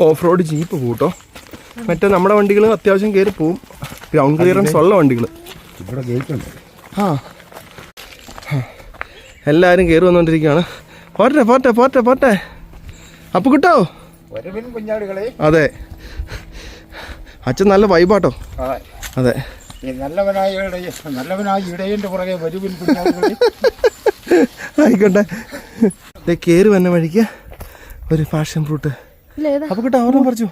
Off road jeep കൂട്ടോ മറ്റേ നമ്മുടെ വണ്ടികൾ അത്യാവശ്യം കയറി പോവും. ഗ്രൗണ്ട് ക്ലിയറൻസ് ഉള്ള വണ്ടികൾ ആ. എല്ലാവരും കയറി വന്നുകൊണ്ടിരിക്കുകയാണ് പോട്ടെ പോട്ടെ പോട്ടെ പോട്ടെ അപ്പൊ കിട്ടോ? അതെ. അച്ഛൻ നല്ല വൈബാട്ടോ. അതെ. നല്ലവനായ നല്ലവനായ പുറകെ വരുവിൻ കുഞ്ഞാടുകളെ. ആയിക്കോട്ടെ. കയറി വന്ന വഴിക്ക് ഒരു പാഷൻ ഫ്രൂട്ട് അപ്പൊ കിട്ടാ ഒരെണ്ണം പറിച്ചു?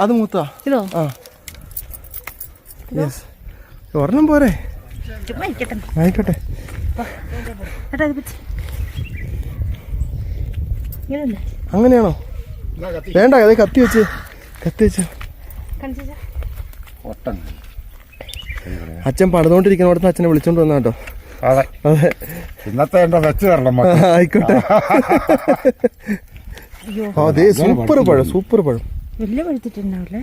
അത് മൂത്താ ഇതോ? ആ. യെസ് ഒരെണ്ണം പോരെ. ആയിക്കോട്ടെ. അങ്ങനെയാണോ? വേണ്ട അതെ കത്തി വെച്ച്. കത്തി വെച്ച്. അച്ഛൻ ഒട്ടൻ അവിടുന്ന് അച്ഛനെ വിളിച്ചോണ്ട് വന്ന കേട്ടോ. അതെ. ഇന്നത്തെ എന്റെ വെച്ച് തരണം ആയിക്കോട്ടെ. അതെ സൂപ്പർ പഴം സൂപ്പർ പഴം. വലിയ പഴുത്തിട്ടുണ്ടാവില്ലേ?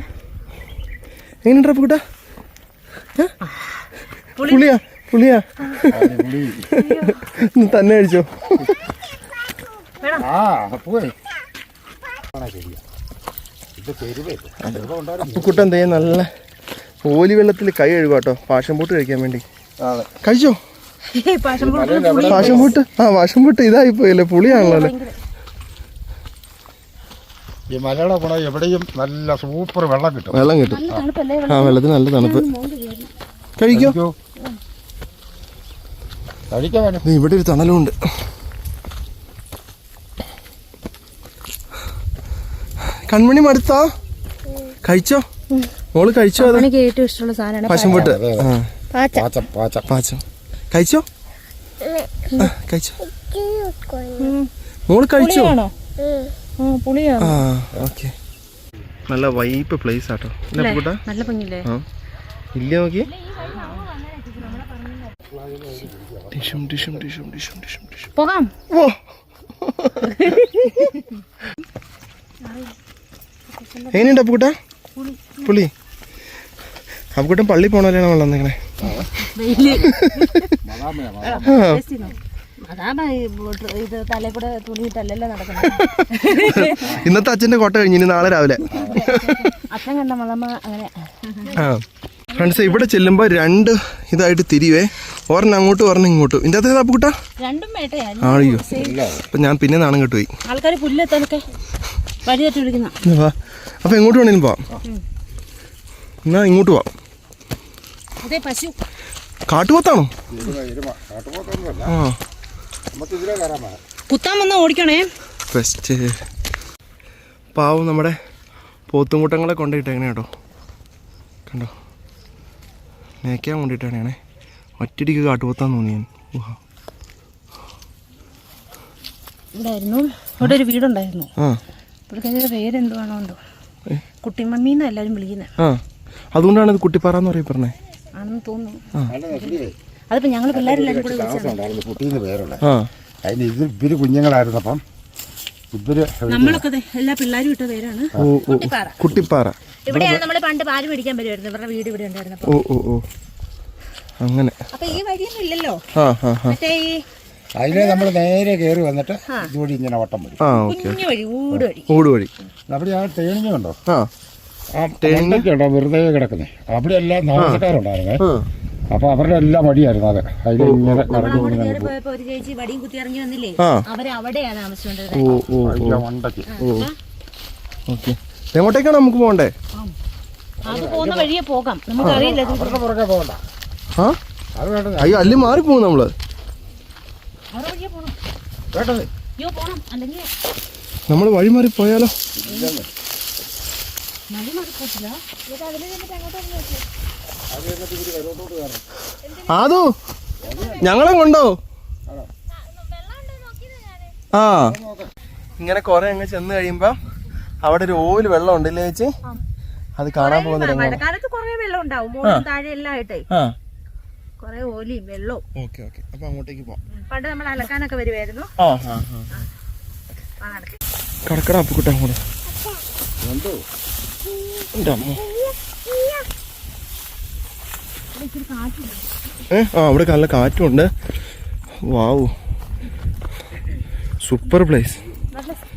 എങ്ങനെയുണ്ടാ കൂട്ടാ? പുളിയാ പുളിയാ. തന്നെ കഴിച്ചോ. അപ്പുക്കുട്ടൻ തേ നല്ല ഓലി വെള്ളത്തിൽ കൈ കഴുകുക കേട്ടോ പാഷൻ പൂട്ട് കഴിക്കാൻ വേണ്ടി. കഴിച്ചോ? പാഷൻ പാഷൻ പൂട്ട്? ആ പാഷൻ പൂട്ട് ഇതായി പോയല്ലേ പുളിയാണല്ലോ അല്ലേ? ഈ മലയുടെ ഗുണം എവിടെയും നല്ല സൂപ്പർ വെള്ളം കിട്ടും. വെള്ളം കിട്ടും. ആ. വെള്ളത്തിന് നല്ല തണുപ്പ്. കഴിക്കോ? കഴിക്കൂ. കഴിക്കാൻ ഇവിടെ ഒരു തണലുണ്ട്. കൺമണി മടുത്താ? കഴിച്ചോ? മോൾ കഴിച്ചോ എനിക്ക് ഏറ്റവും ഇഷ്ടമുള്ള സാധനമാണ് പാഷൻ പൂട്ട്. പാച്ച പാച്ച പാച്ച കഴിച്ചോ? ആ, കഴിച്ചോ. മോൾ കഴിച്ചോ? പുളിയാണോ. ഓക്കെ. നല്ല വൈപ്പ് പ്ലേസ് ആട്ടോ. നല്ല ഭംഗിയില്ലേ? ഇല്ല നോക്കി ടിഷും ടിഷും പോകാം. ഓ എങ്ങനെയുണ്ട് അപ്പുക്കുട്ട പുളി. അപ്പുക്കുട്ടൻ പള്ളി പോണല്ലേ നമ്മൾ വന്നേക്കണേ? അതാണ് ഇത് തലേ കൂടെ തുണിയിട്ടല്ലല്ലോ നടക്കുന്നത്? ഇന്നത്തെ അച്ഛന്റെ കോട്ട കഴിഞ്ഞു നാളെ രാവിലെ. അച്ഛൻ കണ്ട അങ്ങനെ. ഫ്രണ്ട്സ് ഇവിടെ ചെല്ലുമ്പോൾ രണ്ട് ഇതായിട്ട് തിരിവേ. ഒരെണ്ണം അങ്ങോട്ട് ഒരെണ്ണം ഇങ്ങോട്ടും. ഇതിന്റെ അകത്ത് അപ്പുക്കുട്ട രണ്ടും അപ്പൊ അപ്പം ഞാൻ പിന്നെ നാണം കെട്ടുപോയി. ആൾക്കാർ പുല്ലെത്താനൊക്കെ വഴി തട്ടി വിളിക്കുന്ന. എന്നാ അപ്പം എങ്ങോട്ട് വേണേലും പോവാം. എന്നാ ഇങ്ങോട്ട് പോവാം. അതെ പശു. കാട്ടുപോത്താണോ? ആ നമുക്ക് ഇതിലേ കയറാൻ വേണം കുത്താൻ വന്നാ ഓടിക്കണേ. ഫസ്റ്റ് പാവം നമ്മുടെ പോത്തുംകൂട്ടങ്ങളെ കൊണ്ടിട്ടേക്കണേ കേട്ടോ. കണ്ടോ? മേക്കാൻ കൊണ്ടിട്ടാണേ ഒറ്റടിക്ക് കാട്ടുപോത്താന്ന് തോന്നി ഞാൻ. ഊഹാ. ഇവിടെ ആയിരുന്നു ഇവിടെ ഒരു വീടുണ്ടായിരുന്നു. പുള്ളിക്കാരിയുടെ പേരെന്തുവാണോ ഉണ്ടോ കുട്ടിമമ്മീന്ന് എല്ലാവരും വിളിക്കുന്നത് ആ. അതുകൊണ്ടാണ് ഇത് കുട്ടിപ്പാറ എന്ന് പറയും പറഞ്ഞേ ആണെന്ന് തോന്നുന്നു നല്ല രസമില്ലേ? അതിപ്പോ ഞങ്ങൾ പിള്ളേരെല്ലാരും കൂടെ താമസം ഉണ്ടായിരുന്നു കുട്ടീന്ന് പേരുള്ള ആ. അതിന് ഇത് ഇവർ കുഞ്ഞുങ്ങളായിരുന്നപ്പം ഇവർ നമ്മളൊക്കെ ദേ എല്ലാ പിള്ളേരും ഇട്ട പേരാണ്. ഓ ഓ കുട്ടിപ്പാറ. കുട്ടിപ്പാറ. ഇവിടെയാണ് നമ്മൾ പണ്ട് പാൽ മേടിക്കാൻ വരുമായിരുന്നു ഇവരുടെ വീട് ഇവിടെ ഉണ്ടായിരുന്നപ്പോ. ഓ ഓ ഓ. അങ്ങനെ. അപ്പൊ ഈ വഴിയൊന്നും ഇല്ലല്ലോ? ആ ആ ആ. മറ്റേ ഈ അതിനെ നമ്മൾ നേരെ കയറി വന്നിട്ട് ഇതുവഴി ഇങ്ങനെ വട്ടം വരും. ആ ഓക്കെ കുഞ്ഞു വഴി ഊട് വഴി. ഓട് വഴി. അവിടെ ആ തേണിഞ്ഞുണ്ടോ ആ. ആ മണ്ടയ്ക്ക് ഉണ്ടോ വെറുതെ കിടക്കുന്നത് അവിടെ എല്ലാം താമസക്കാരുണ്ടായിരുന്നേ. ആ. അപ്പൊ അവരുടെ എല്ലാം വഴിയായിരുന്നു അത്. അതിൽ ഇങ്ങനെ കറങ്ങി അങ്ങോട്ട് ഇങ്ങനെ കയറി പോയപ്പോ ഒരു ചേച്ചി വടിയും കുത്തി ഇറങ്ങി വന്നില്ലേ? ആ. അവർ അവിടെയാണ് താമസിച്ചുകൊണ്ടിരുന്നത്. ഓ ഓ അതിന്റെ മണ്ടയ്ക്ക്. ഓക്കെ. എങ്ങോട്ടേക്കാണ് നമുക്ക് പോകണ്ടേ? അത് പോകുന്ന വഴിയെ പോകാം. നമുക്കറിയില്ല ഇത്. അവരുടെ പുറകെ പോകണ്ട. ആ? അത് വേണ്ടത്. അയ്യോ അല്ലേ മാറിപ്പോകും നമ്മൾ. അവരുടെ വഴിയെ പോകണം വേണ്ടത്. അയ്യോ പോണം. അല്ലെങ്കിൽ നമ്മൾ വഴി മാറി പോയാലോ? നദി മാറിപ്പോട്ടില്ല ആദു ഞങ്ങളെ കൊണ്ടോ? ആ. ഇങ്ങനെ കുറെ അങ്ങ് ചെന്ന് കഴിയുമ്പോ അവിടെ ഒരു ഓയിൽ വെള്ളം ഉണ്ടല്ലേ ചേച്ചി? അത് കാണാൻ പോകുന്ന രംഗമാണ്. മഴക്കാലത്ത് കുറെ വെള്ളം ഉണ്ടാവും താഴെ എല്ലാം ആയിട്ടേ. ആ. കുറെ ഓലിയും വെള്ളവും. Okay okay. അപ്പൊ അങ്ങോട്ടേക്ക് പോവാം. പണ്ട് നമ്മൾ അലക്കാനൊക്കെ വരുമായിരുന്നു. കടക്കട അപ്പുക്കുട്ട അങ്ങോട്ട്. എന്തോ? ഏ? ആ അവിടെ നല്ല കാറ്റുണ്ട്. വാവ്. Super place.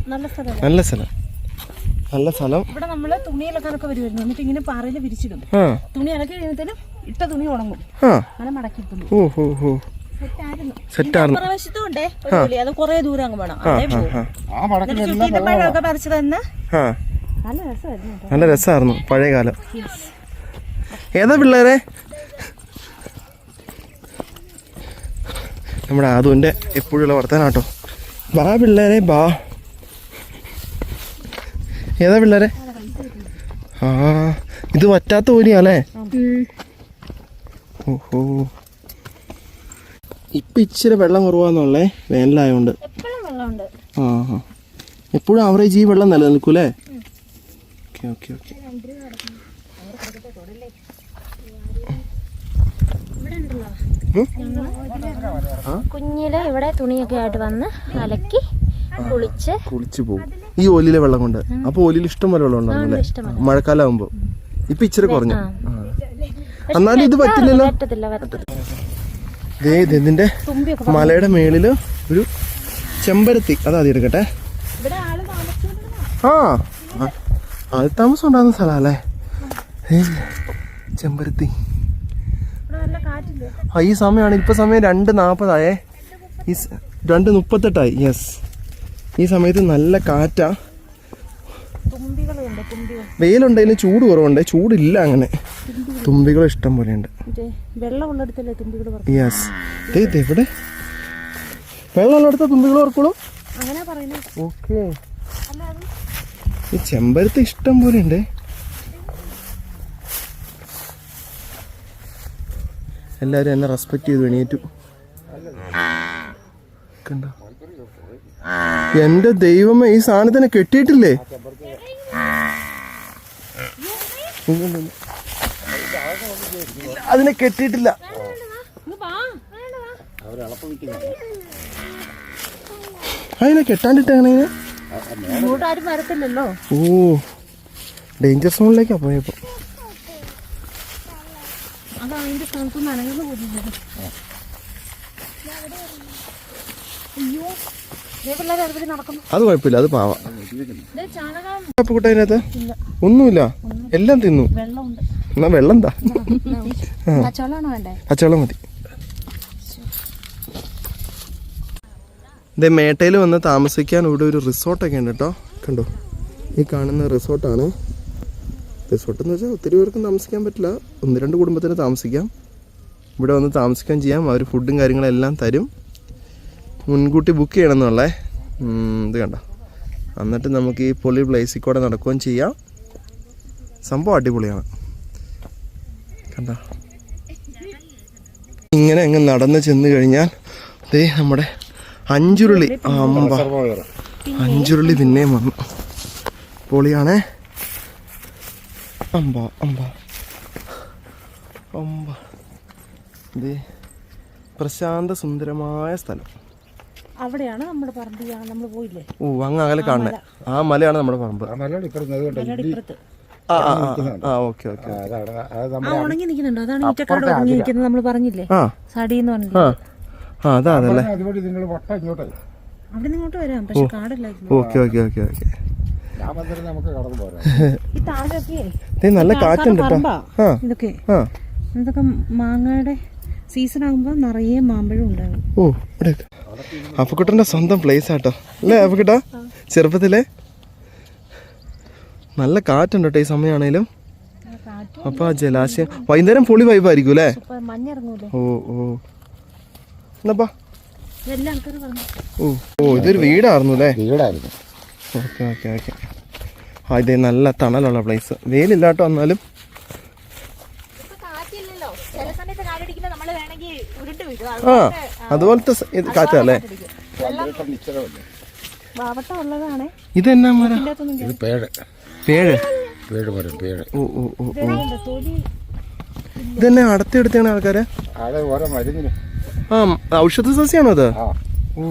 നല്ല സ്ഥലം നല്ല സ്ഥലം. നല്ല സ്ഥലം. ഇവിടെ നമ്മൾ തുണി ഇളക്കാനൊക്കെ വരുമായിരുന്നു എന്നിട്ട് ഇങ്ങനെ പാറയിൽ വിരിച്ചിടും. തുണി ഇളക്കി കഴിയുമ്പോഴത്തേനും ഇട്ട തുണി ഉണങ്ങും. ആ. അങ്ങനെ മടക്കി ഓ ഒരു പുലി. അത് കൊറേ ദൂരം അങ്ങ് വേണം. പഴമൊക്കെ തന്ന നല്ല രസായിരുന്നു നല്ല രസമായിരുന്നു പഴയ കാലം ഏതാ പിള്ളേരെ? നമ്മുടെ ആദുവിന്റെ എപ്പോഴുള്ള വർത്തനാട്ടോ ബാ പിള്ളേരെ ബാ ഏതാ പിള്ളേരെ? ആ ഇത് വറ്റാത്ത ഓലിയാല്ലേ ഓഹോ. ഇപ്പൊ ഇച്ചിരി വെള്ളം കുറവാന്നുള്ളേ വേനലായോണ്ട്. ആ ആ എപ്പോഴും ആവറേജ് ഈ വെള്ളം നിലനിൽക്കൂലേ ഓക്കെ ഓക്കെ ഓക്കെ. കുഞ്ഞിൽ ഇവിടെ തുണിയൊക്കെ ആയിട്ട് വന്ന് അലക്കി കുളിച്ച് കുളിച്ചു പോകും ഈ ഓലിലെ വെള്ളം കൊണ്ട്. അപ്പൊ ഓലിൽ ഇഷ്ടം പോലെ വെള്ളം ഉണ്ടാകും മഴക്കാലം ആകുമ്പോ ഇപ്പൊ ഇച്ചിരി കുറഞ്ഞു. എന്നാലും ഇത് പറ്റില്ലല്ലോ ഇതിന്റെ മലയുടെ മേളിൽ ഒരു ചെമ്പരത്തി. അതാ എടുക്കട്ടെ. ആ. അത് ആൾ താമസം ഉണ്ടാകുന്ന സ്ഥലല്ലേ ചെമ്പരത്തി. ആ ഈ സമയമാണ് ഇപ്പൊ സമയം രണ്ട് നാൽപ്പതായേ ഈ രണ്ട് മുപ്പത്തെട്ടായി. യെസ് ഈ സമയത്ത് നല്ല കാറ്റാ. വെയിലുണ്ടെങ്കിലും ചൂട് കുറവുണ്ട്. ചൂടില്ല അങ്ങനെ. തുമ്പികൾ ഇഷ്ടം പോലെ ഉണ്ട് യെസ് എവിടെ? വെള്ളമുള്ളടുത്ത തുമ്പികൾ ഓർക്കുള്ളൂ ഓക്കെ ഈ ചെമ്പരത്തി ഇഷ്ടം പോലെ ഉണ്ട് എല്ലാരും എന്നെ റെസ്പെക്ട് ചെയ്തു എണീറ്റു. കണ്ടോ? എന്റെ ദൈവമേ ഈ സാധനത്തിനെ കെട്ടിയിട്ടില്ലേ? അതിനെ കെട്ടിയിട്ടില്ല. അതിനെ കെട്ടാണ്ടിട്ടാണ് ഓ ഡേഞ്ചർ സോണിലേക്കാ പോയപ്പോ അത് അതിന്റെ സ്ഥാനത്ത് നനകുന്ന അയ്യോ പിള്ളേർ നടക്കുന്നു. അത് കുഴപ്പമില്ല അത് പാവ. ദേ ചാണകം. അപ്പുകുട്ട അതിനകത്ത്? ഒന്നുമില്ല. എല്ലാം തിന്നു. വെള്ളമുണ്ട്. എന്നാ വെള്ളം എന്താ? പച്ചവെള്ളം മതി. ഇതേ മേട്ടയിൽ വന്ന് താമസിക്കാൻ ഇവിടെ ഒരു റിസോർട്ടൊക്കെ ഉണ്ട് കേട്ടോ. കണ്ടോ? ഈ കാണുന്ന റിസോർട്ടാണ്. റിസോർട്ട് എന്ന് വെച്ചാൽ ഒത്തിരി പേർക്കും താമസിക്കാൻ പറ്റില്ല. ഒന്ന് രണ്ട് കുടുംബത്തിന് താമസിക്കാം. ഇവിടെ വന്ന് താമസിക്കാൻ ചെയ്യാം. അവർ ഫുഡും കാര്യങ്ങളെല്ലാം തരും. മുൻകൂട്ടി ബുക്ക് ചെയ്യണം എന്നുള്ളേ ഇത് കണ്ട? എന്നിട്ട് നമുക്ക് ഈ പൊളി പ്ലേസിൽ കൂടെ നടക്കുകയും ചെയ്യാം. സംഭവം അടിപൊളിയാണ്. കണ്ട? ഇങ്ങനെ അങ്ങ് നടന്ന് ചെന്ന് കഴിഞ്ഞാൽ ദേ നമ്മുടെ അഞ്ചുരുളി അമ്പ. അഞ്ചുരുളി പിന്നെയും വന്നു. പൊളിയാണേ അമ്പ അമ്പ. അമ്പ. ദേ പ്രശാന്ത സുന്ദരമായ സ്ഥലം. അവിടെയാണ് നമ്മുടെ പറമ്പ്. നമ്മൾ പോയില്ലേ? ഓ അങ്ങ് അകലെ കാണണേ ആ മലയാണ് നമ്മുടെ പറമ്പ്. ആ ഇത് ആ ഓക്കെ ഓക്കെ ഉണങ്ങി നിൽക്കുന്നുണ്ട്. അതാണ് ഈറ്റക്കാട് ഉണങ്ങി നിൽക്കുന്നത് നമ്മൾ പറഞ്ഞില്ലേ? സടി എന്ന് ആ അവിടെ ഇങ്ങോട്ട് വരാം. പക്ഷെ ഓക്കെ ഓക്കെ ഓക്കെ ഓക്കെ. ദേ നല്ല കാറ്റുണ്ട് ഇതൊക്കെ ആ. ഇതൊക്കെ മാങ്ങയുടെ സീസൺ ആകുമ്പോൾ നിറയെ മാമ്പഴം ഉണ്ടാകും. ഓ ഇവിടെ അപ്പക്കുട്ടന്റെ സ്വന്തം പ്ലേസ് ആട്ടോ. അല്ലേ അപ്പക്കുട്ട? ചെറുപ്പത്തിലെ? നല്ല കാറ്റുണ്ട് കേട്ടോ ഈ സമയമാണേലും അപ്പൊ ജലാശയം വൈകുന്നേരം പൊളി വൈബായിരിക്കും അല്ലേ? ഓ ഓ. എന്നാ ഓ ഓ ഇതൊരു വീടായിരുന്നു അല്ലേ? വീടായിരുന്നു. Okay okay okay. ആ ഇതേ നല്ല തണലുള്ള പ്ലേസ് വെയിലില്ലാട്ടോ എന്നാലും. ആ അതുപോലത്തെ കാറ്റല്ലേ ഇതെന്നാ മര ഇത് പേട് പേഴ്? പേഴ് മരം പേഴ്. ഓ ഓ ഓ ഓ. ഇതെന്നെ അടുത്തെടുത്താണ് ആൾക്കാരെ? ആ ഔഷധ സസ്യാണോ അത് ആ. ഓ.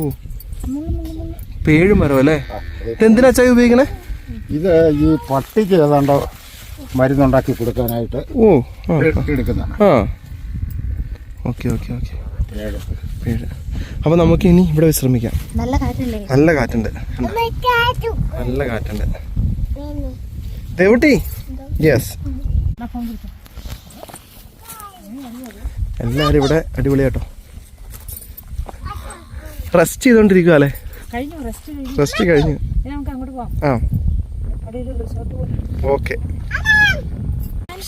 പേഴ് മരം അല്ലേ? ഇത് ഇതെന്തിനാ ചായ ഉപയോഗിക്കണേ? ഇത് ഈ പട്ടിക്ക് ഏതാണ്ടോ മരുന്നുണ്ടാക്കി കൊടുക്കാനായിട്ട് ഓ ആ എടുക്കുന്നതാണ്. ആ. Okay okay okay. പേഴ് അപ്പോൾ നമുക്ക് ഇനി ഇവിടെ വിശ്രമിക്കാം നല്ല കാറ്റല്ലേ നല്ല കാറ്റുണ്ട്. കണ്ടോ? നല്ല കാറ്റുണ്ട്. ദേവുട്ടി? യെസ് എല്ലാവരും ഇവിടെ അടിപൊളിയാട്ടോ. റെസ്റ്റ് ചെയ്തോണ്ടിരിക്കുക അല്ലേ? കഴിഞ്ഞു? റെസ്റ്റ് കഴിഞ്ഞു. ഇനി നമുക്ക് അങ്ങോട്ട് പോവാം. ആ. ഓക്കെ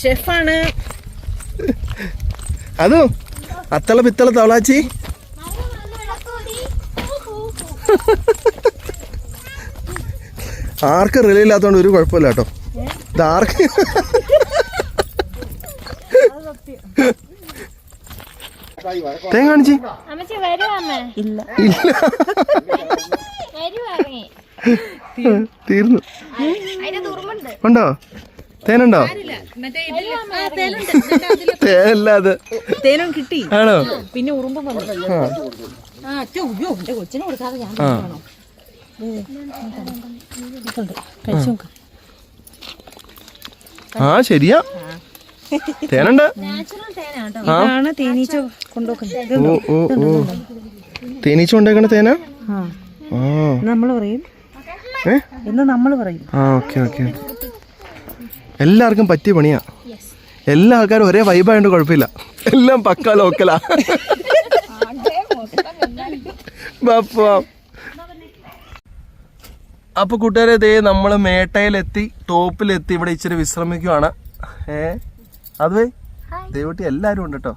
ഷെഫാണ്. അതോ അത്തള പിത്തള തവളാച്ചി. ആർക്കും റിലേ ഇല്ലാത്തതുകൊണ്ട് ഒരു കുഴപ്പമില്ല കേട്ടോ. ഇത് ആർക്ക്? തേങ്ങ കാണിച്ചി. അമ്മച്ചി വരുവാ അമ്മ? ഇല്ല. തീർന്നു. ഉണ്ടോ? തേനുണ്ടോ? തേനല്ല അത്. തേനും കിട്ടി. ആണോ? പിന്നെ ഉറുമ്പ് വന്നു. ആ. കൊച്ചിനെ കൊടുക്കാതെ ഞാൻ ശരിയാ. തേനുണ്ട്? തേനീച്ച കൊണ്ടുവക്കുന്നത്. ഓ തേനീച്ച കൊണ്ടേക്കണ തേന? നമ്മൾ പറയും. ഏ? എന്ന് നമ്മൾ പറയും. ആ ഓക്കെ ഓക്കെ. എല്ലാവർക്കും പറ്റിയ പണിയാ. എല്ലാ ആൾക്കാരും ഒരേ വൈബായതുകൊണ്ട് കുഴപ്പമില്ല. എല്ലാം പക്ക ലോക്കലാ. അപ്പൊ കൂട്ടുകാരെ ഇതേ നമ്മൾ മേട്ടയിലെത്തി ടോപ്പിലെത്തി ഇവിടെ ഇച്ചിരി വിശ്രമിക്കുവാണ്. ഏ? അതുവേ ദൈവട്ടി എല്ലാരും ഉണ്ട് കേട്ടോ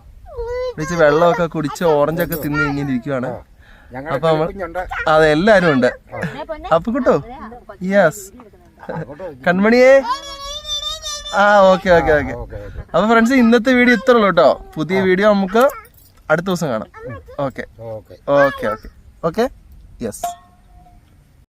ഇവിടെ ഇച്ചിരി വെള്ളമൊക്കെ കുടിച്ച് ഓറഞ്ചൊക്കെ തിന്ന് ഇങ്ങനെ ഇരിക്കുവാണ്. അപ്പൊ നമ്മൾ അതെ എല്ലാരും ഉണ്ട്. അപ്പൊ കിട്ടോ? യെസ് കൺമണിയേ. ആ ഓക്കെ ഓക്കെ ഓക്കെ അപ്പൊ ഫ്രണ്ട്സ് ഇന്നത്തെ വീഡിയോ ഇത്ര ഉള്ളൂ കേട്ടോ പുതിയ വീഡിയോ നമുക്ക് അടുത്ത ദിവസം കാണാം. Okay okay okay okay okay yes